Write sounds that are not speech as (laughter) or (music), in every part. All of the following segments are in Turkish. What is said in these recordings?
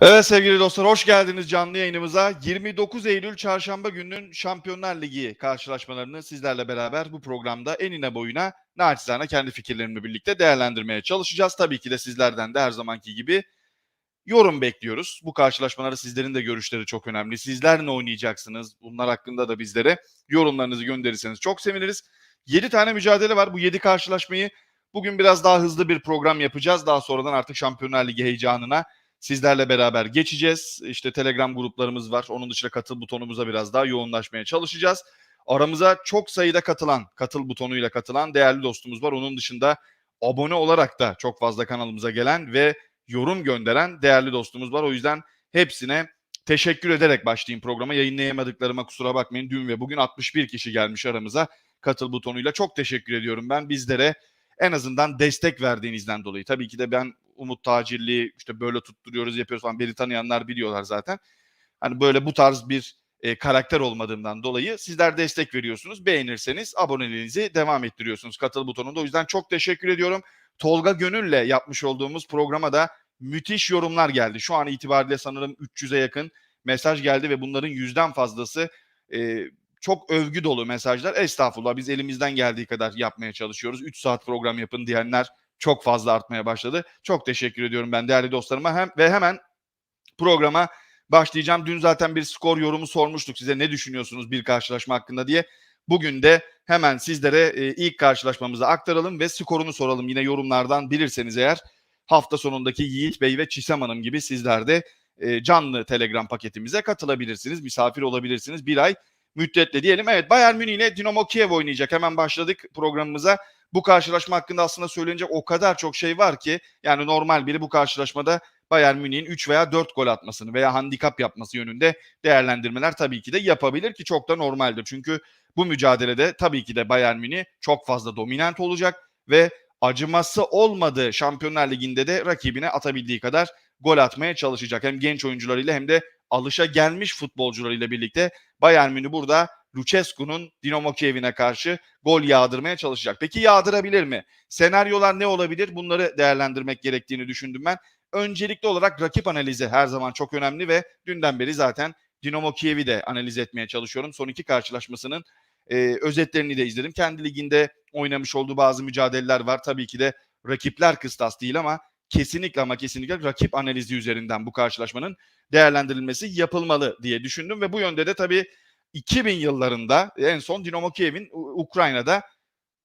Evet sevgili dostlar hoş geldiniz canlı yayınımıza. 29 Eylül Çarşamba gününün Şampiyonlar Ligi karşılaşmalarını sizlerle beraber bu programda enine boyuna naçizane kendi fikirlerimle birlikte değerlendirmeye çalışacağız. Tabii ki de sizlerden de her zamanki gibi yorum bekliyoruz. Bu karşılaşmalarda sizlerin de görüşleri çok önemli. Sizler ne oynayacaksınız? Bunlar hakkında da bizlere yorumlarınızı gönderirseniz çok seviniriz. 7 tane mücadele var. Bu 7 karşılaşmayı bugün biraz daha hızlı bir program yapacağız. Daha sonradan artık Şampiyonlar Ligi heyecanına sizlerle beraber geçeceğiz. İşte Telegram gruplarımız var. Onun dışında katıl butonumuza biraz daha yoğunlaşmaya çalışacağız. Aramıza çok sayıda katılan, katıl butonuyla katılan değerli dostumuz var. Onun dışında abone olarak da çok fazla kanalımıza gelen ve yorum gönderen değerli dostumuz var. O yüzden hepsine teşekkür ederek başlayayım programa. Yayınlayamadıklarıma kusura bakmayın. Dün ve bugün 61 kişi gelmiş aramıza katıl butonuyla. Çok teşekkür ediyorum ben bizlere en azından destek verdiğinizden dolayı. Tabii ki de ben Umut Tacirli işte böyle tutturuyoruz yapıyoruz falan beni tanıyanlar biliyorlar zaten. Hani böyle bu tarz bir e, karakter olmadığımdan dolayı sizler destek veriyorsunuz. Beğenirseniz aboneliğinizi devam ettiriyorsunuz katıl butonunda. O yüzden çok teşekkür ediyorum. Tolga Gönül'le yapmış olduğumuz programa da müthiş yorumlar geldi. Şu an itibariyle sanırım 300'e yakın mesaj geldi ve bunların yüzden fazlası e, çok övgü dolu mesajlar. Estağfurullah biz elimizden geldiği kadar yapmaya çalışıyoruz. 3 saat program yapın diyenler çok fazla artmaya başladı. Çok teşekkür ediyorum ben değerli dostlarıma hem ve hemen programa başlayacağım. Dün zaten bir skor yorumu sormuştuk size ne düşünüyorsunuz bir karşılaşma hakkında diye. Bugün de hemen sizlere e, ilk karşılaşmamızı aktaralım ve skorunu soralım. Yine yorumlardan bilirseniz eğer hafta sonundaki Yiğit Bey ve Çisem Hanım gibi sizler de e, canlı Telegram paketimize katılabilirsiniz. Misafir olabilirsiniz. Bir ay müddetle diyelim. Evet Bayern Münih ile Dinamo Kiev oynayacak. Hemen başladık programımıza. Bu karşılaşma hakkında aslında söylenecek o kadar çok şey var ki yani normal biri bu karşılaşmada Bayern Münih'in 3 veya 4 gol atmasını veya handikap yapması yönünde değerlendirmeler tabii ki de yapabilir ki çok da normaldir. Çünkü bu mücadelede tabii ki de Bayern Münih çok fazla dominant olacak ve acıması olmadığı Şampiyonlar Ligi'nde de rakibine atabildiği kadar gol atmaya çalışacak. Hem genç oyuncularıyla hem de alışa gelmiş futbolcularıyla birlikte Bayern Münih burada Lucescu'nun Dinamo Kiev'ine karşı gol yağdırmaya çalışacak. Peki yağdırabilir mi? Senaryolar ne olabilir? Bunları değerlendirmek gerektiğini düşündüm ben. Öncelikli olarak rakip analizi her zaman çok önemli ve dünden beri zaten Dinamo Kiev'i de analiz etmeye çalışıyorum. Son iki karşılaşmasının e, özetlerini de izledim. Kendi liginde oynamış olduğu bazı mücadeleler var. Tabii ki de rakipler kıstas değil ama kesinlikle ama kesinlikle rakip analizi üzerinden bu karşılaşmanın değerlendirilmesi yapılmalı diye düşündüm ve bu yönde de tabii 2000 yıllarında en son Dinamo Kiev'in Ukrayna'da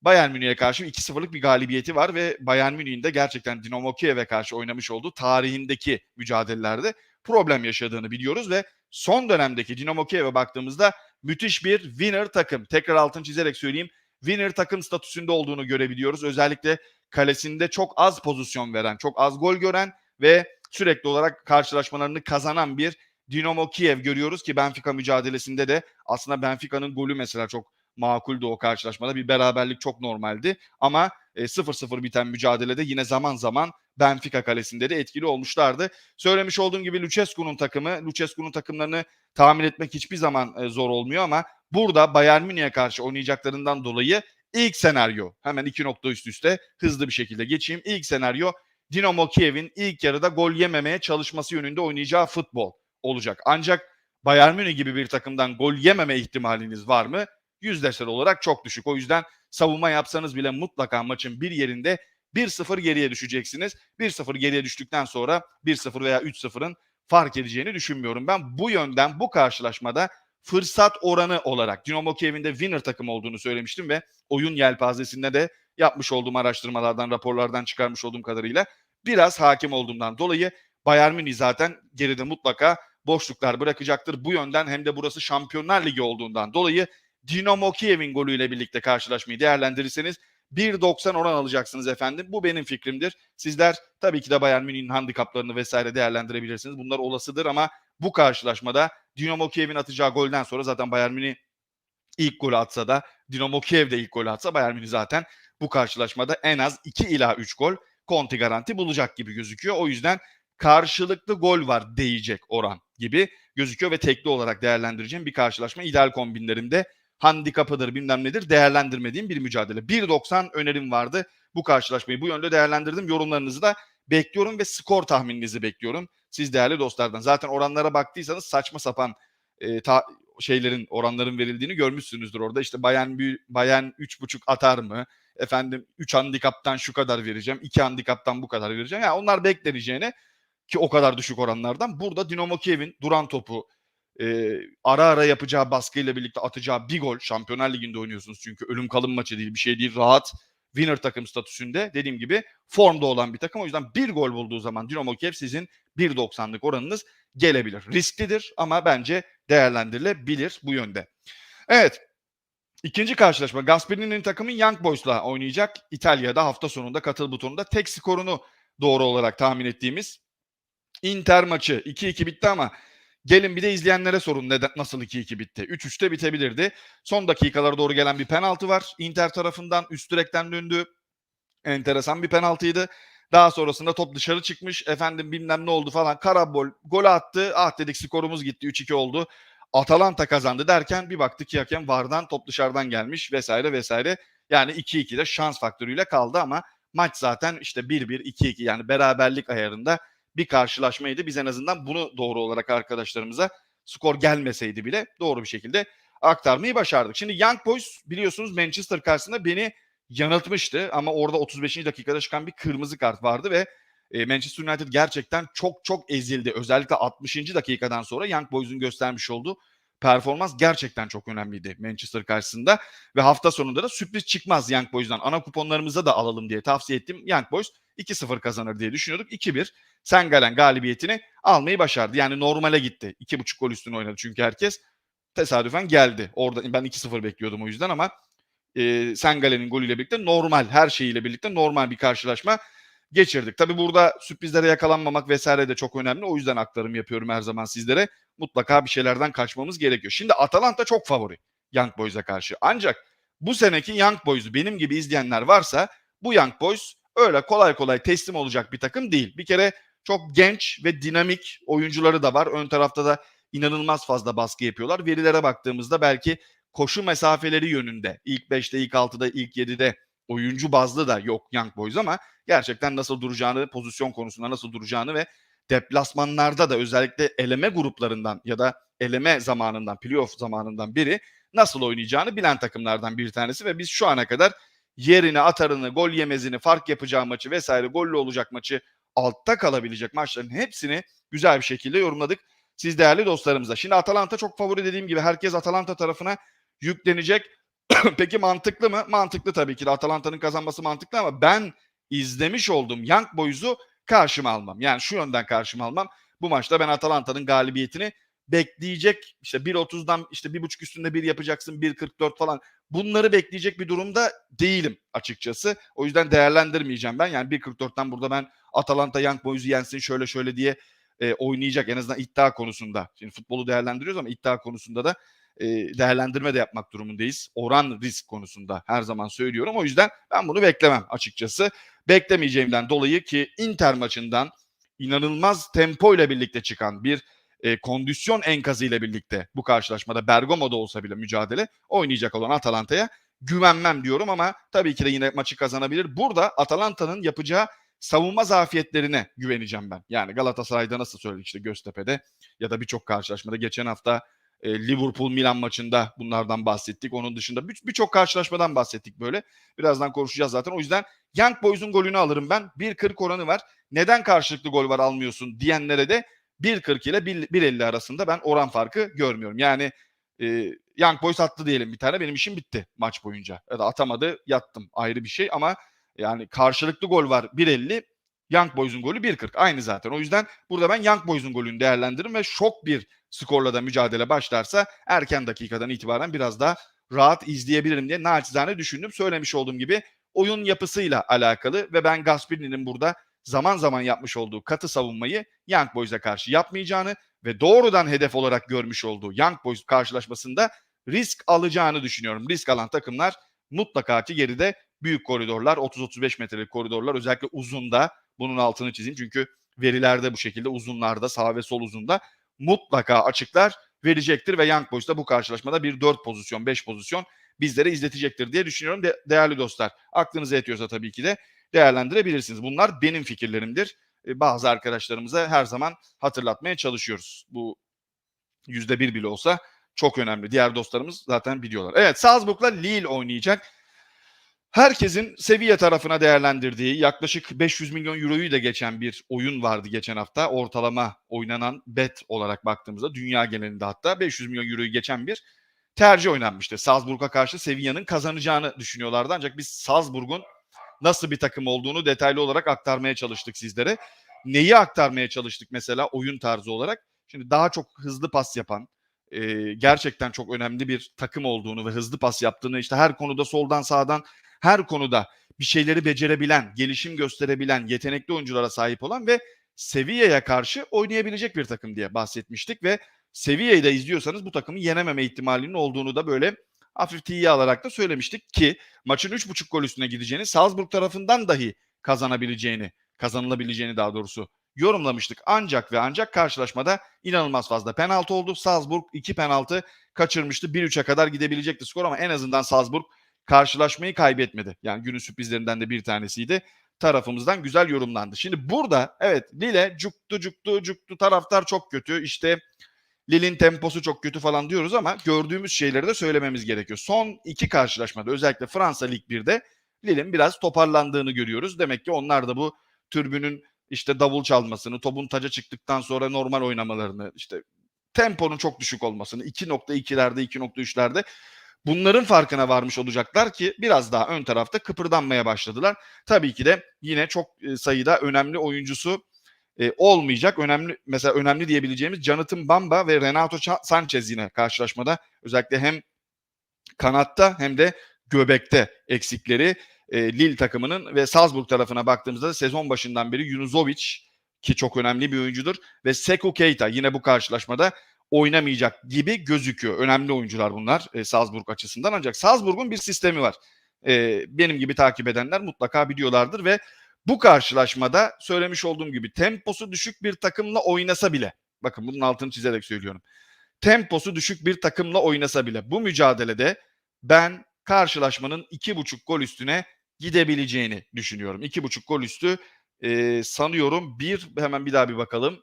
Bayern Münih'e karşı 2-0'lık bir galibiyeti var ve Bayern Münih'in de gerçekten Dinamo Kiev'e karşı oynamış olduğu tarihindeki mücadelelerde problem yaşadığını biliyoruz ve son dönemdeki Dinamo Kiev'e baktığımızda müthiş bir winner takım. Tekrar altını çizerek söyleyeyim. Winner takım statüsünde olduğunu görebiliyoruz. Özellikle kalesinde çok az pozisyon veren, çok az gol gören ve sürekli olarak karşılaşmalarını kazanan bir Dinamo Kiev görüyoruz ki Benfica mücadelesinde de aslında Benfica'nın golü mesela çok makuldü o karşılaşmada. Bir beraberlik çok normaldi ama e, 0-0 biten mücadelede yine zaman zaman Benfica kalesinde de etkili olmuşlardı. Söylemiş olduğum gibi Lucescu'nun takımı, Lucescu'nun takımlarını tahmin etmek hiçbir zaman e, zor olmuyor ama burada Bayern Münih'e karşı oynayacaklarından dolayı ilk senaryo hemen iki nokta üst üste hızlı bir şekilde geçeyim. İlk senaryo Dinamo Kiev'in ilk yarıda gol yememeye çalışması yönünde oynayacağı futbol olacak. Ancak Bayern Münih gibi bir takımdan gol yememe ihtimaliniz var mı? Yüzdesel olarak çok düşük. O yüzden savunma yapsanız bile mutlaka maçın bir yerinde 1-0 geriye düşeceksiniz. 1-0 geriye düştükten sonra 1-0 veya 3-0'ın fark edeceğini düşünmüyorum. Ben bu yönden bu karşılaşmada fırsat oranı olarak Dinamo Kiev'in de winner takım olduğunu söylemiştim ve oyun yelpazesinde de yapmış olduğum araştırmalardan, raporlardan çıkarmış olduğum kadarıyla biraz hakim olduğumdan dolayı Bayern Münih zaten geride mutlaka boşluklar bırakacaktır. Bu yönden hem de burası Şampiyonlar Ligi olduğundan dolayı Dinamo Kiev'in golüyle birlikte karşılaşmayı değerlendirirseniz 1.90 oran alacaksınız efendim. Bu benim fikrimdir. Sizler tabii ki de Bayern Münih'in handikaplarını vesaire değerlendirebilirsiniz. Bunlar olasıdır ama bu karşılaşmada Dinamo Kiev'in atacağı golden sonra zaten Bayern Münih ilk golü atsa da Dinamo Kiev de ilk golü atsa Bayern Münih zaten bu karşılaşmada en az 2 ila 3 gol konti garanti bulacak gibi gözüküyor. O yüzden karşılıklı gol var değecek oran gibi gözüküyor ve tekli olarak değerlendireceğim bir karşılaşma. ideal kombinlerimde handikapıdır bilmem nedir değerlendirmediğim bir mücadele. 1.90 önerim vardı. Bu karşılaşmayı bu yönde değerlendirdim. Yorumlarınızı da bekliyorum ve skor tahmininizi bekliyorum. Siz değerli dostlardan. Zaten oranlara baktıysanız saçma sapan e, ta, şeylerin oranların verildiğini görmüşsünüzdür orada. İşte Bayern Bayern 3.5 atar mı? Efendim 3 handikaptan şu kadar vereceğim. 2 handikaptan bu kadar vereceğim. Yani onlar bekleneceğine ki o kadar düşük oranlardan. Burada Dinamo Kiev'in duran topu e, ara ara yapacağı baskıyla birlikte atacağı bir gol. Şampiyonlar Ligi'nde oynuyorsunuz çünkü ölüm kalım maçı değil bir şey değil. Rahat winner takım statüsünde dediğim gibi formda olan bir takım. O yüzden bir gol bulduğu zaman Dinamo Kiev sizin 1.90'lık oranınız gelebilir. Risklidir ama bence değerlendirilebilir bu yönde. Evet. İkinci karşılaşma Gasperini'nin takımı Young Boys'la oynayacak. İtalya'da hafta sonunda katıl butonunda tek skorunu doğru olarak tahmin ettiğimiz Inter maçı 2-2 bitti ama gelin bir de izleyenlere sorun neden, nasıl 2-2 bitti. 3-3'te bitebilirdi. Son dakikalara doğru gelen bir penaltı var. Inter tarafından üst direkten döndü. Enteresan bir penaltıydı. Daha sonrasında top dışarı çıkmış. Efendim bilmem ne oldu falan. Karabol gol attı. Ah dedik skorumuz gitti. 3-2 oldu. Atalanta kazandı derken bir baktık ki hakem vardan top dışarıdan gelmiş vesaire vesaire. Yani 2-2'de şans faktörüyle kaldı ama maç zaten işte 1-1, 2-2 yani beraberlik ayarında bir karşılaşmaydı. Biz en azından bunu doğru olarak arkadaşlarımıza skor gelmeseydi bile doğru bir şekilde aktarmayı başardık. Şimdi Young Boys biliyorsunuz Manchester karşısında beni yanıltmıştı ama orada 35. dakikada çıkan bir kırmızı kart vardı ve e, Manchester United gerçekten çok çok ezildi. Özellikle 60. dakikadan sonra Young Boys'un göstermiş olduğu performans gerçekten çok önemliydi Manchester karşısında. Ve hafta sonunda da sürpriz çıkmaz Young Boys'dan. Ana kuponlarımıza da alalım diye tavsiye ettim. Young Boys 2-0 kazanır diye düşünüyorduk. 2-1 Sengalen galibiyetini almayı başardı. Yani normale gitti. 2.5 gol üstüne oynadı çünkü herkes. Tesadüfen geldi. Orada ben 2-0 bekliyordum o yüzden ama e, Sengalen'in golüyle birlikte normal, her şeyiyle birlikte normal bir karşılaşma geçirdik. Tabi burada sürprizlere yakalanmamak vesaire de çok önemli. O yüzden aktarım yapıyorum her zaman sizlere. Mutlaka bir şeylerden kaçmamız gerekiyor. Şimdi Atalanta çok favori Young Boys'a karşı. Ancak bu seneki Young Boys'u benim gibi izleyenler varsa bu Young Boys öyle kolay kolay teslim olacak bir takım değil. Bir kere çok genç ve dinamik oyuncuları da var. Ön tarafta da inanılmaz fazla baskı yapıyorlar. Verilere baktığımızda belki koşu mesafeleri yönünde ilk 5'te, ilk 6'da, ilk 7'de oyuncu bazlı da yok Young Boys ama gerçekten nasıl duracağını, pozisyon konusunda nasıl duracağını ve deplasmanlarda da özellikle eleme gruplarından ya da eleme zamanından, playoff zamanından biri nasıl oynayacağını bilen takımlardan bir tanesi ve biz şu ana kadar yerini, atarını, gol yemezini, fark yapacağı maçı vesaire gollü olacak maçı altta kalabilecek maçların hepsini güzel bir şekilde yorumladık siz değerli dostlarımıza. Şimdi Atalanta çok favori dediğim gibi herkes Atalanta tarafına yüklenecek. (clears throat) Peki mantıklı mı? Mantıklı tabii ki de Atalanta'nın kazanması mantıklı ama ben izlemiş olduğum Young Boys'u karşıma almam. Yani şu yönden karşıma almam. Bu maçta ben Atalanta'nın galibiyetini bekleyecek işte 1.30'dan işte 1.5 üstünde bir yapacaksın 1.44 falan bunları bekleyecek bir durumda değilim açıkçası. O yüzden değerlendirmeyeceğim ben. Yani 1.44'ten burada ben Atalanta Young Boys'u yensin şöyle şöyle diye e, oynayacak en azından iddia konusunda. Şimdi futbolu değerlendiriyoruz ama iddia konusunda da e, değerlendirme de yapmak durumundayız. Oran risk konusunda her zaman söylüyorum. O yüzden ben bunu beklemem açıkçası. Beklemeyeceğimden dolayı ki Inter maçından inanılmaz tempo ile birlikte çıkan bir e, kondisyon enkazı ile birlikte bu karşılaşmada Bergamo'da olsa bile mücadele oynayacak olan Atalanta'ya güvenmem diyorum ama tabii ki de yine maçı kazanabilir. Burada Atalanta'nın yapacağı savunma zafiyetlerine güveneceğim ben. Yani Galatasaray'da nasıl söyledik işte Göztepe'de ya da birçok karşılaşmada geçen hafta e, Liverpool Milan maçında bunlardan bahsettik. Onun dışında birçok bir karşılaşmadan bahsettik böyle. Birazdan konuşacağız zaten. O yüzden Young Boys'un golünü alırım ben. 1.40 oranı var. Neden karşılıklı gol var almıyorsun diyenlere de 1.40 ile 1.50 arasında ben oran farkı görmüyorum. Yani e, Young Boys attı diyelim bir tane benim işim bitti maç boyunca. Ya da atamadı yattım ayrı bir şey ama yani karşılıklı gol var 1.50 Young Boys'un golü 1.40 aynı zaten. O yüzden burada ben Young Boys'un golünü değerlendiririm ve şok bir skorla da mücadele başlarsa erken dakikadan itibaren biraz daha rahat izleyebilirim diye naçizane düşündüm. Söylemiş olduğum gibi oyun yapısıyla alakalı ve ben Gasperini'nin burada zaman zaman yapmış olduğu katı savunmayı Young Boys'a karşı yapmayacağını ve doğrudan hedef olarak görmüş olduğu Young Boys karşılaşmasında risk alacağını düşünüyorum. Risk alan takımlar mutlaka ki geride büyük koridorlar, 30-35 metrelik koridorlar özellikle uzunda bunun altını çizeyim çünkü verilerde bu şekilde uzunlarda sağ ve sol uzunda mutlaka açıklar verecektir ve Young Boys da bu karşılaşmada bir 4 pozisyon, 5 pozisyon bizlere izletecektir diye düşünüyorum de, değerli dostlar. Aklınıza yetiyorsa tabii ki de değerlendirebilirsiniz. Bunlar benim fikirlerimdir. E, bazı arkadaşlarımıza her zaman hatırlatmaya çalışıyoruz. Bu yüzde bir bile olsa çok önemli. Diğer dostlarımız zaten biliyorlar. Evet Salzburg'la Lille oynayacak. Herkesin Sevilla tarafına değerlendirdiği yaklaşık 500 milyon euroyu da geçen bir oyun vardı geçen hafta. Ortalama oynanan bet olarak baktığımızda dünya genelinde hatta 500 milyon euroyu geçen bir tercih oynanmıştı. Salzburg'a karşı Sevilla'nın kazanacağını düşünüyorlardı. Ancak biz Salzburg'un nasıl bir takım olduğunu detaylı olarak aktarmaya çalıştık sizlere. Neyi aktarmaya çalıştık mesela oyun tarzı olarak? Şimdi daha çok hızlı pas yapan, e, gerçekten çok önemli bir takım olduğunu ve hızlı pas yaptığını işte her konuda soldan sağdan her konuda bir şeyleri becerebilen, gelişim gösterebilen, yetenekli oyunculara sahip olan ve Sevilla'ya karşı oynayabilecek bir takım diye bahsetmiştik ve Sevilla'yı da izliyorsanız bu takımı yenememe ihtimalinin olduğunu da böyle hafif tiye alarak da söylemiştik ki maçın 3.5 gol üstüne gideceğini, Salzburg tarafından dahi kazanabileceğini, kazanılabileceğini daha doğrusu yorumlamıştık. Ancak ve ancak karşılaşmada inanılmaz fazla penaltı oldu. Salzburg 2 penaltı kaçırmıştı. 1-3'e kadar gidebilecekti skor ama en azından Salzburg karşılaşmayı kaybetmedi. Yani günün sürprizlerinden de bir tanesiydi. Tarafımızdan güzel yorumlandı. Şimdi burada evet Lille cuktu cuktu cuktu taraftar çok kötü. İşte Lille'in temposu çok kötü falan diyoruz ama gördüğümüz şeyleri de söylememiz gerekiyor. Son iki karşılaşmada özellikle Fransa Lig 1'de Lille'in biraz toparlandığını görüyoruz. Demek ki onlar da bu türbünün işte davul çalmasını, topun taca çıktıktan sonra normal oynamalarını, işte temponun çok düşük olmasını, 2.2'lerde, 2.3'lerde bunların farkına varmış olacaklar ki biraz daha ön tarafta kıpırdanmaya başladılar. Tabii ki de yine çok sayıda önemli oyuncusu e, olmayacak. Önemli mesela önemli diyebileceğimiz Jonathan Bamba ve Renato Sanchez yine karşılaşmada özellikle hem kanatta hem de göbekte eksikleri e, Lille takımının ve Salzburg tarafına baktığımızda da sezon başından beri Yunuzovic ki çok önemli bir oyuncudur ve Sekou Keita yine bu karşılaşmada oynamayacak gibi gözüküyor. Önemli oyuncular bunlar e, Salzburg açısından ancak Salzburg'un bir sistemi var. E, benim gibi takip edenler mutlaka biliyorlardır ve bu karşılaşmada söylemiş olduğum gibi temposu düşük bir takımla oynasa bile bakın bunun altını çizerek söylüyorum. Temposu düşük bir takımla oynasa bile bu mücadelede ben karşılaşmanın iki buçuk gol üstüne gidebileceğini düşünüyorum. İki buçuk gol üstü e, sanıyorum bir hemen bir daha bir bakalım.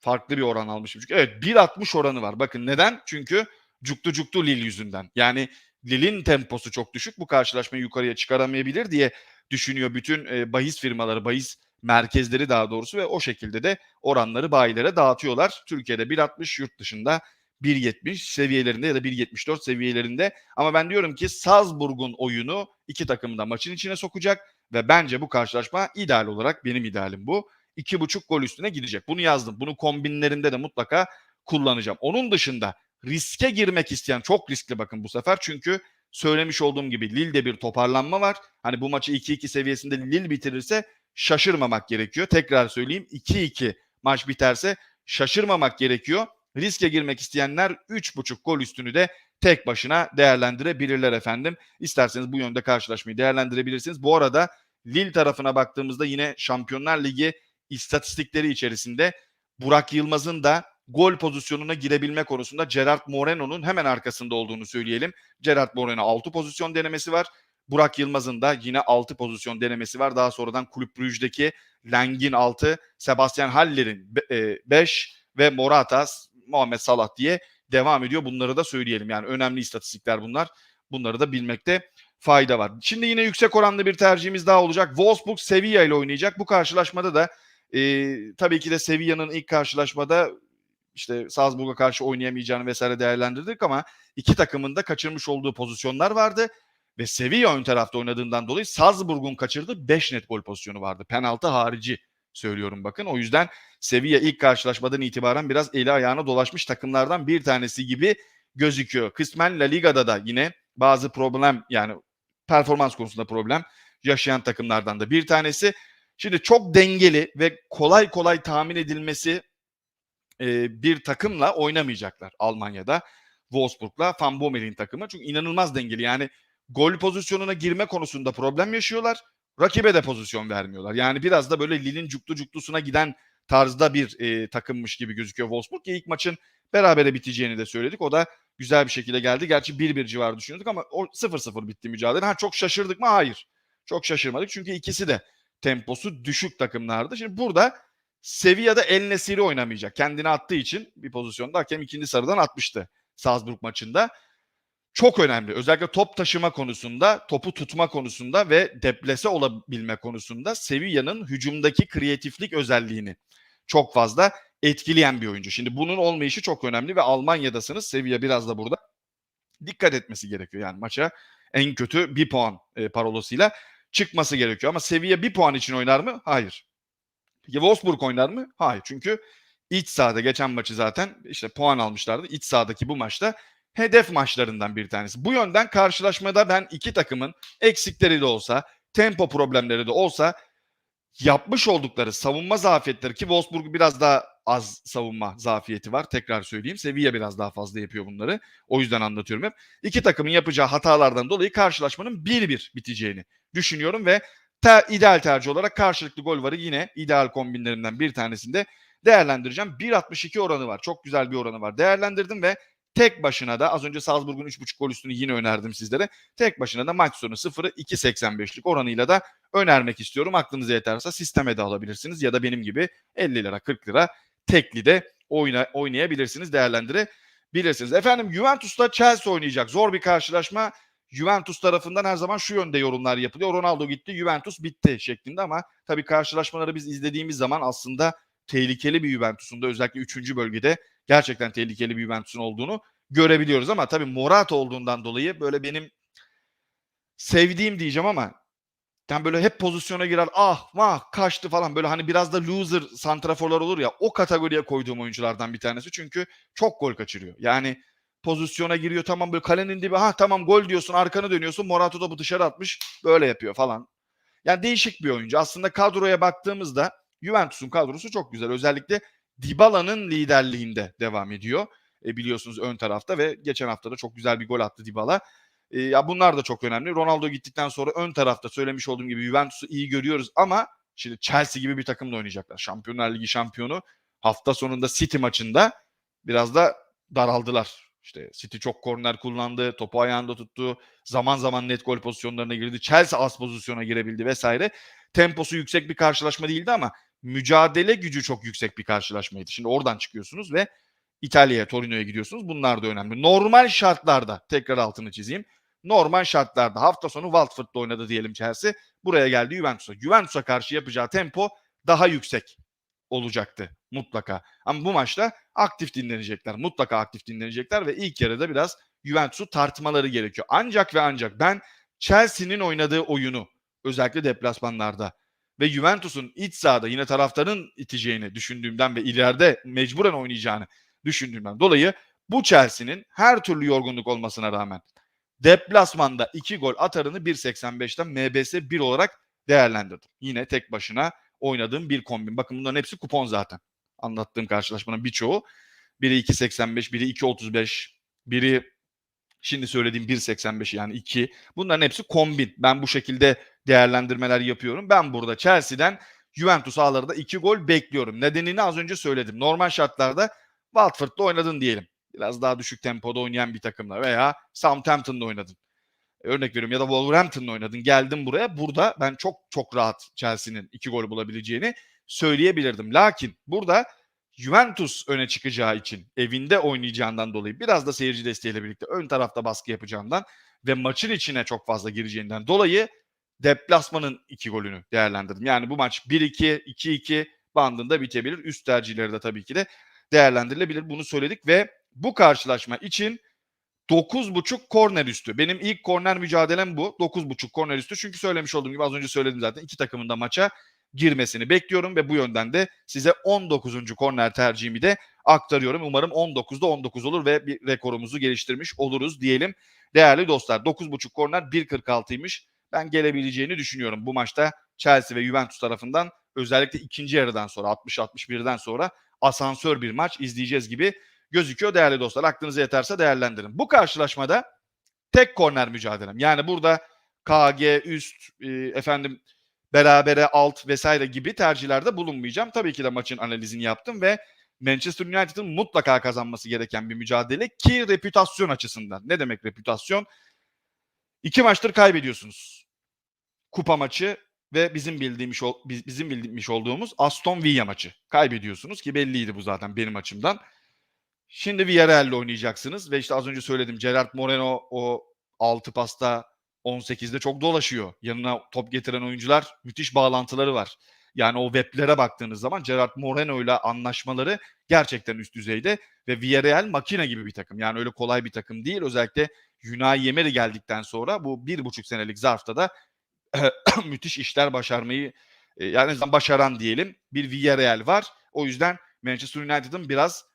Farklı bir oran almışım. Çünkü evet 1.60 oranı var. Bakın neden? Çünkü cuktu cuktu Lille yüzünden. Yani Lille'in temposu çok düşük. Bu karşılaşmayı yukarıya çıkaramayabilir diye düşünüyor bütün e, bahis firmaları, bahis merkezleri daha doğrusu ve o şekilde de oranları bayilere dağıtıyorlar. Türkiye'de 1.60 yurt dışında 1.70 seviyelerinde ya da 1.74 seviyelerinde. Ama ben diyorum ki Salzburg'un oyunu iki takımı da maçın içine sokacak ve bence bu karşılaşma ideal olarak benim idealim bu. 2.5 gol üstüne gidecek. Bunu yazdım. Bunu kombinlerinde de mutlaka kullanacağım. Onun dışında riske girmek isteyen çok riskli bakın bu sefer. Çünkü söylemiş olduğum gibi Lille'de bir toparlanma var. Hani bu maçı 2-2 seviyesinde Lille bitirirse şaşırmamak gerekiyor. Tekrar söyleyeyim 2-2 maç biterse şaşırmamak gerekiyor. Riske girmek isteyenler 3.5 gol üstünü de tek başına değerlendirebilirler efendim. İsterseniz bu yönde karşılaşmayı değerlendirebilirsiniz. Bu arada Lille tarafına baktığımızda yine Şampiyonlar Ligi istatistikleri içerisinde Burak Yılmaz'ın da gol pozisyonuna girebilme konusunda Gerard Moreno'nun hemen arkasında olduğunu söyleyelim. Gerard Moreno 6 pozisyon denemesi var. Burak Yılmaz'ın da yine 6 pozisyon denemesi var. Daha sonradan Kulüp Brugge'deki Leng'in 6, Sebastian Haller'in 5 ve Morata, Muhammed Salah diye devam ediyor. Bunları da söyleyelim. Yani önemli istatistikler bunlar. Bunları da bilmekte fayda var. Şimdi yine yüksek oranlı bir tercihimiz daha olacak. Wolfsburg Sevilla ile oynayacak. Bu karşılaşmada da e, tabii ki de Sevilla'nın ilk karşılaşmada işte Salzburg'a karşı oynayamayacağını vesaire değerlendirdik ama iki takımın da kaçırmış olduğu pozisyonlar vardı. Ve Sevilla ön tarafta oynadığından dolayı Salzburg'un kaçırdığı 5 net gol pozisyonu vardı. Penaltı harici söylüyorum bakın. O yüzden Sevilla ilk karşılaşmadan itibaren biraz eli ayağına dolaşmış takımlardan bir tanesi gibi gözüküyor. Kısmen La Liga'da da yine bazı problem yani performans konusunda problem yaşayan takımlardan da bir tanesi. Şimdi çok dengeli ve kolay kolay tahmin edilmesi e, bir takımla oynamayacaklar Almanya'da. Wolfsburg'la Van Bommel'in takımı. Çünkü inanılmaz dengeli. Yani gol pozisyonuna girme konusunda problem yaşıyorlar. Rakibe de pozisyon vermiyorlar. Yani biraz da böyle Lille'in cuklu cuklusuna giden tarzda bir e, takımmış gibi gözüküyor Wolfsburg. İlk maçın berabere biteceğini de söyledik. O da güzel bir şekilde geldi. Gerçi 1-1 civarı düşünüyorduk ama o 0-0 bitti mücadele. Ha çok şaşırdık mı? Hayır. Çok şaşırmadık çünkü ikisi de temposu düşük takımlardı. Şimdi burada Sevilla'da El Nesiri oynamayacak. Kendini attığı için bir pozisyonda hakem ikinci sarıdan atmıştı Salzburg maçında. Çok önemli. Özellikle top taşıma konusunda, topu tutma konusunda ve deplese olabilme konusunda Sevilla'nın hücumdaki kreatiflik özelliğini çok fazla etkileyen bir oyuncu. Şimdi bunun olmayışı çok önemli ve Almanya'dasınız. Sevilla biraz da burada dikkat etmesi gerekiyor. Yani maça en kötü bir puan e, parolasıyla çıkması gerekiyor. Ama Sevilla bir puan için oynar mı? Hayır. Wolfsburg oynar mı? Hayır. Çünkü iç sahada geçen maçı zaten işte puan almışlardı. İç sahadaki bu maçta hedef maçlarından bir tanesi. Bu yönden karşılaşmada ben iki takımın eksikleri de olsa, tempo problemleri de olsa yapmış oldukları savunma zafiyetleri ki Wolfsburg biraz daha az savunma zafiyeti var. Tekrar söyleyeyim. Sevilla biraz daha fazla yapıyor bunları. O yüzden anlatıyorum hep. İki takımın yapacağı hatalardan dolayı karşılaşmanın 1-1 biteceğini düşünüyorum ve ter, ideal tercih olarak karşılıklı gol varı yine ideal kombinlerimden bir tanesinde değerlendireceğim. 1.62 oranı var. Çok güzel bir oranı var. Değerlendirdim ve tek başına da az önce Salzburg'un 3.5 gol üstünü yine önerdim sizlere. Tek başına da maç sonu 0'ı 2.85'lik oranıyla da önermek istiyorum. Aklınıza yeterse sisteme de alabilirsiniz ya da benim gibi 50 lira 40 lira tekli de oyna, oynayabilirsiniz, değerlendirebilirsiniz. Efendim Juventus'ta Chelsea oynayacak. Zor bir karşılaşma. Juventus tarafından her zaman şu yönde yorumlar yapılıyor. Ronaldo gitti, Juventus bitti şeklinde ama tabii karşılaşmaları biz izlediğimiz zaman aslında tehlikeli bir Juventus'un da özellikle 3. bölgede gerçekten tehlikeli bir Juventus'un olduğunu görebiliyoruz ama tabii Morata olduğundan dolayı böyle benim sevdiğim diyeceğim ama yani böyle hep pozisyona girer ah vah kaçtı falan böyle hani biraz da loser santraforlar olur ya o kategoriye koyduğum oyunculardan bir tanesi çünkü çok gol kaçırıyor. Yani pozisyona giriyor tamam böyle kalenin dibi ha tamam gol diyorsun arkanı dönüyorsun Morata da bu dışarı atmış böyle yapıyor falan. Yani değişik bir oyuncu. Aslında kadroya baktığımızda Juventus'un kadrosu çok güzel. Özellikle Dybala'nın liderliğinde devam ediyor. E, biliyorsunuz ön tarafta ve geçen hafta da çok güzel bir gol attı Dybala. E, ya bunlar da çok önemli. Ronaldo gittikten sonra ön tarafta söylemiş olduğum gibi Juventus'u iyi görüyoruz ama şimdi Chelsea gibi bir takımla oynayacaklar. Şampiyonlar Ligi şampiyonu hafta sonunda City maçında biraz da daraldılar. İşte City çok korner kullandı, topu ayağında tuttu, zaman zaman net gol pozisyonlarına girdi. Chelsea az pozisyona girebildi vesaire. Temposu yüksek bir karşılaşma değildi ama mücadele gücü çok yüksek bir karşılaşmaydı. Şimdi oradan çıkıyorsunuz ve İtalya'ya, Torino'ya gidiyorsunuz. Bunlar da önemli. Normal şartlarda tekrar altını çizeyim. Normal şartlarda hafta sonu Watford'da oynadı diyelim Chelsea. Buraya geldi Juventus'a. Juventus'a karşı yapacağı tempo daha yüksek olacaktı mutlaka. Ama bu maçta aktif dinlenecekler. Mutlaka aktif dinlenecekler ve ilk yarıda biraz Juventus'u tartmaları gerekiyor. Ancak ve ancak ben Chelsea'nin oynadığı oyunu özellikle deplasmanlarda ve Juventus'un iç sahada yine taraftarın iteceğini düşündüğümden ve ileride mecburen oynayacağını düşündüğümden dolayı bu Chelsea'nin her türlü yorgunluk olmasına rağmen deplasmanda 2 gol atarını 1.85'ten MBS 1 olarak değerlendirdim. Yine tek başına oynadığım bir kombin. Bakın bunların hepsi kupon zaten. Anlattığım karşılaşmanın birçoğu. Biri 2.85, biri 2.35, biri şimdi söylediğim 1.85 yani 2. Bunların hepsi kombin. Ben bu şekilde değerlendirmeler yapıyorum. Ben burada Chelsea'den Juventus ağlarında 2 gol bekliyorum. Nedenini az önce söyledim. Normal şartlarda Watford'da oynadın diyelim. Biraz daha düşük tempoda oynayan bir takımla veya Southampton'da oynadın. Örnek veriyorum ya da Wolverhampton'da oynadın. Geldin buraya. Burada ben çok çok rahat Chelsea'nin 2 gol bulabileceğini söyleyebilirdim. Lakin burada Juventus öne çıkacağı için evinde oynayacağından dolayı biraz da seyirci desteğiyle birlikte ön tarafta baskı yapacağından ve maçın içine çok fazla gireceğinden dolayı deplasmanın iki golünü değerlendirdim. Yani bu maç 1-2, 2-2 bandında bitebilir. Üst tercihleri de tabii ki de değerlendirilebilir. Bunu söyledik ve bu karşılaşma için 9.5 korner üstü. Benim ilk korner mücadelem bu. 9.5 korner üstü. Çünkü söylemiş olduğum gibi az önce söyledim zaten. iki takımın da maça girmesini bekliyorum ve bu yönden de size 19. korner tercihimi de aktarıyorum. Umarım 19'da 19 olur ve bir rekorumuzu geliştirmiş oluruz diyelim. Değerli dostlar 9.5 korner 1.46'ymış. Ben gelebileceğini düşünüyorum bu maçta Chelsea ve Juventus tarafından özellikle ikinci yarıdan sonra 60-61'den sonra asansör bir maç izleyeceğiz gibi gözüküyor değerli dostlar. Aklınıza yeterse değerlendirin. Bu karşılaşmada tek korner mücadelem. Yani burada KG üst e, efendim berabere alt vesaire gibi tercihlerde bulunmayacağım. Tabii ki de maçın analizini yaptım ve Manchester United'ın mutlaka kazanması gereken bir mücadele ki reputasyon açısından. Ne demek reputasyon? İki maçtır kaybediyorsunuz. Kupa maçı ve bizim bildiğimiz bizim bildiğimiz olduğumuz Aston Villa maçı. Kaybediyorsunuz ki belliydi bu zaten benim açımdan. Şimdi Villarreal'le oynayacaksınız ve işte az önce söyledim Gerard Moreno o 6 pasta 18'de çok dolaşıyor. Yanına top getiren oyuncular müthiş bağlantıları var. Yani o weblere baktığınız zaman Gerard Moreno ile anlaşmaları gerçekten üst düzeyde ve Villarreal makine gibi bir takım. Yani öyle kolay bir takım değil. Özellikle Unai Emery geldikten sonra bu bir buçuk senelik zarfta da (clears throat) müthiş işler başarmayı e, yani başaran diyelim bir Villarreal var. O yüzden Manchester United'ın biraz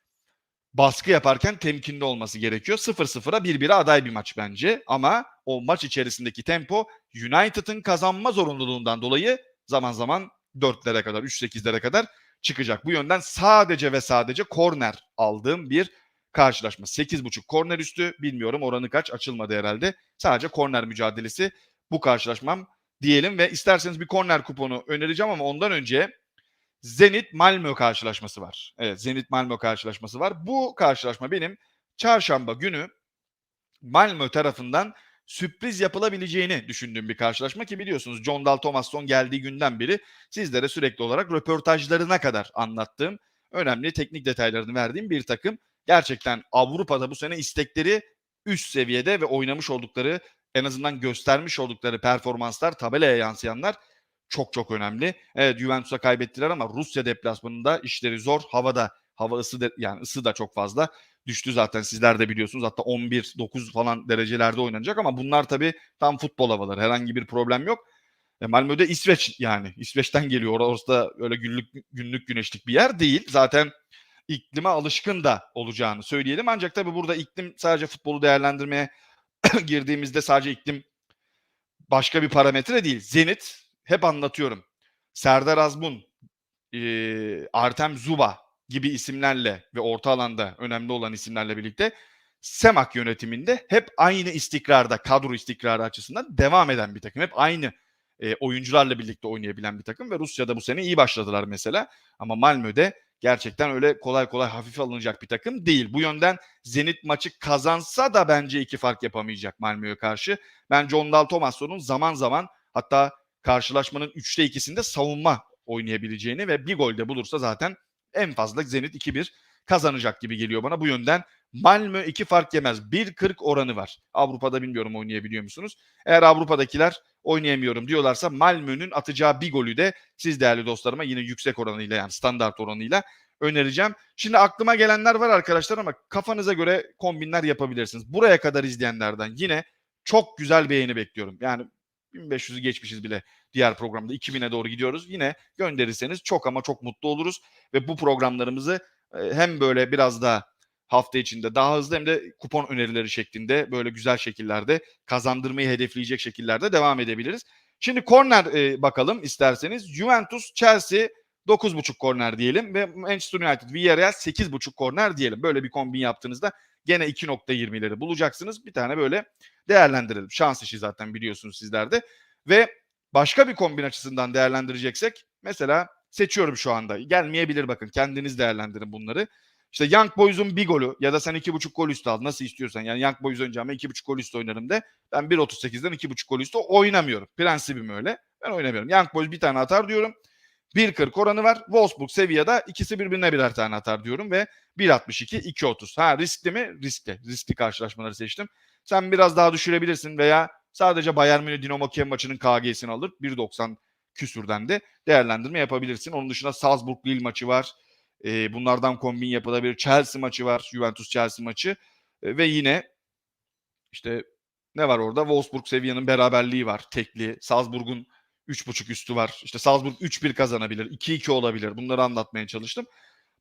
baskı yaparken temkinli olması gerekiyor. 0-0'a 1-1'e aday bir maç bence ama o maç içerisindeki tempo United'ın kazanma zorunluluğundan dolayı zaman zaman 4'lere kadar, 3-8'lere kadar çıkacak. Bu yönden sadece ve sadece korner aldığım bir karşılaşma. 8.5 korner üstü bilmiyorum oranı kaç açılmadı herhalde. Sadece korner mücadelesi bu karşılaşmam diyelim ve isterseniz bir korner kuponu önereceğim ama ondan önce Zenit Malmö karşılaşması var. Evet Zenit Malmö karşılaşması var. Bu karşılaşma benim çarşamba günü Malmö tarafından sürpriz yapılabileceğini düşündüğüm bir karşılaşma ki biliyorsunuz John Dal Thomasson geldiği günden beri sizlere sürekli olarak röportajlarına kadar anlattığım önemli teknik detaylarını verdiğim bir takım. Gerçekten Avrupa'da bu sene istekleri üst seviyede ve oynamış oldukları en azından göstermiş oldukları performanslar tabelaya yansıyanlar çok çok önemli. Evet Juventus'a kaybettiler ama Rusya deplasmanında işleri zor. Havada hava ısı de, yani ısı da çok fazla düştü zaten sizler de biliyorsunuz. Hatta 11 9 falan derecelerde oynanacak ama bunlar tabii tam futbol havaları. Herhangi bir problem yok. E, Malmö'de İsveç yani İsveç'ten geliyor. Orası da öyle günlük günlük güneşlik bir yer değil. Zaten iklime alışkın da olacağını söyleyelim. Ancak tabii burada iklim sadece futbolu değerlendirmeye (clears throat) girdiğimizde sadece iklim başka bir parametre değil. Zenit hep anlatıyorum. Serdar Azmun, e, Artem Zuba gibi isimlerle ve orta alanda önemli olan isimlerle birlikte Semak yönetiminde hep aynı istikrarda, kadro istikrarı açısından devam eden bir takım. Hep aynı e, oyuncularla birlikte oynayabilen bir takım ve Rusya'da bu sene iyi başladılar mesela. Ama Malmö'de gerçekten öyle kolay kolay hafife alınacak bir takım değil. Bu yönden Zenit maçı kazansa da bence iki fark yapamayacak Malmö'ye karşı. Ben John Dal Tomasson'un zaman zaman hatta karşılaşmanın 3'te 2'sinde savunma oynayabileceğini ve bir golde bulursa zaten en fazla Zenit 2-1 kazanacak gibi geliyor bana. Bu yönden Malmö 2 fark yemez. 1.40 oranı var. Avrupa'da bilmiyorum oynayabiliyor musunuz? Eğer Avrupa'dakiler oynayamıyorum diyorlarsa Malmö'nün atacağı bir golü de siz değerli dostlarıma yine yüksek oranıyla yani standart oranıyla önereceğim. Şimdi aklıma gelenler var arkadaşlar ama kafanıza göre kombinler yapabilirsiniz. Buraya kadar izleyenlerden yine çok güzel beğeni bekliyorum. Yani 1500'ü geçmişiz bile diğer programda 2000'e doğru gidiyoruz. Yine gönderirseniz çok ama çok mutlu oluruz ve bu programlarımızı hem böyle biraz daha hafta içinde daha hızlı hem de kupon önerileri şeklinde böyle güzel şekillerde kazandırmayı hedefleyecek şekillerde devam edebiliriz. Şimdi korner e, bakalım isterseniz. Juventus, Chelsea 9.5 korner diyelim ve Manchester United, Villarreal 8.5 korner diyelim. Böyle bir kombin yaptığınızda gene 2.20'leri bulacaksınız. Bir tane böyle değerlendirelim. Şans işi zaten biliyorsunuz sizlerde. Ve başka bir kombin açısından değerlendireceksek mesela seçiyorum şu anda. Gelmeyebilir bakın kendiniz değerlendirin bunları. İşte Young Boys'un bir golü ya da sen iki buçuk gol üstü al nasıl istiyorsan. Yani Young Boys oynayacağım iki buçuk gol üstü oynarım de ben 1.38'den iki buçuk gol üstü oynamıyorum. Prensibim öyle. Ben oynamıyorum. Young Boys bir tane atar diyorum. 1.40 oranı var. Wolfsburg Sevilla'da ikisi birbirine birer tane atar diyorum ve 1.62 2.30. Ha riskli mi? Riskli. Riskli karşılaşmaları seçtim. Sen biraz daha düşürebilirsin veya sadece Bayern Münih Dinamo Kiev maçının KG'sini alır. 1.90 küsürden de değerlendirme yapabilirsin. Onun dışında Salzburg Lille maçı var. E, bunlardan kombin yapılabilir. Chelsea maçı var. Juventus Chelsea maçı. E, ve yine işte ne var orada? Wolfsburg Sevilla'nın beraberliği var. Tekli. Salzburg'un 3.5 üstü var. İşte Salzburg 3-1 kazanabilir. 2-2 olabilir. Bunları anlatmaya çalıştım.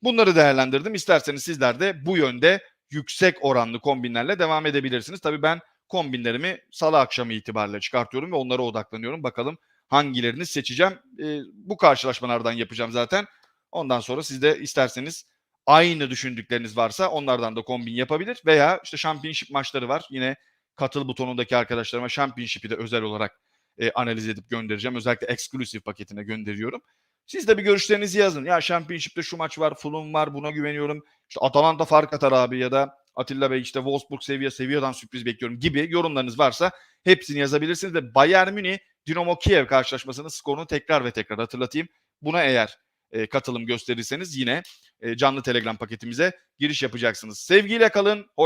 Bunları değerlendirdim. İsterseniz sizler de bu yönde yüksek oranlı kombinlerle devam edebilirsiniz. Tabii ben kombinlerimi salı akşamı itibariyle çıkartıyorum ve onlara odaklanıyorum. Bakalım hangilerini seçeceğim. E, bu karşılaşmalardan yapacağım zaten. Ondan sonra siz de isterseniz aynı düşündükleriniz varsa onlardan da kombin yapabilir veya işte championship maçları var. Yine katıl butonundaki arkadaşlarıma championship'i de özel olarak e, analiz edip göndereceğim. Özellikle exclusive paketine gönderiyorum. Siz de bir görüşlerinizi yazın. Ya Championship'te şu maç var, Fulham var, buna güveniyorum. İşte Atalanta fark atar abi ya da Atilla Bey işte Wolfsburg seviye seviyeden sürpriz bekliyorum gibi yorumlarınız varsa hepsini yazabilirsiniz ve Bayern Münih Dinamo Kiev karşılaşmasının skorunu tekrar ve tekrar hatırlatayım. Buna eğer e, katılım gösterirseniz yine e, canlı Telegram paketimize giriş yapacaksınız. Sevgiyle kalın. Hoş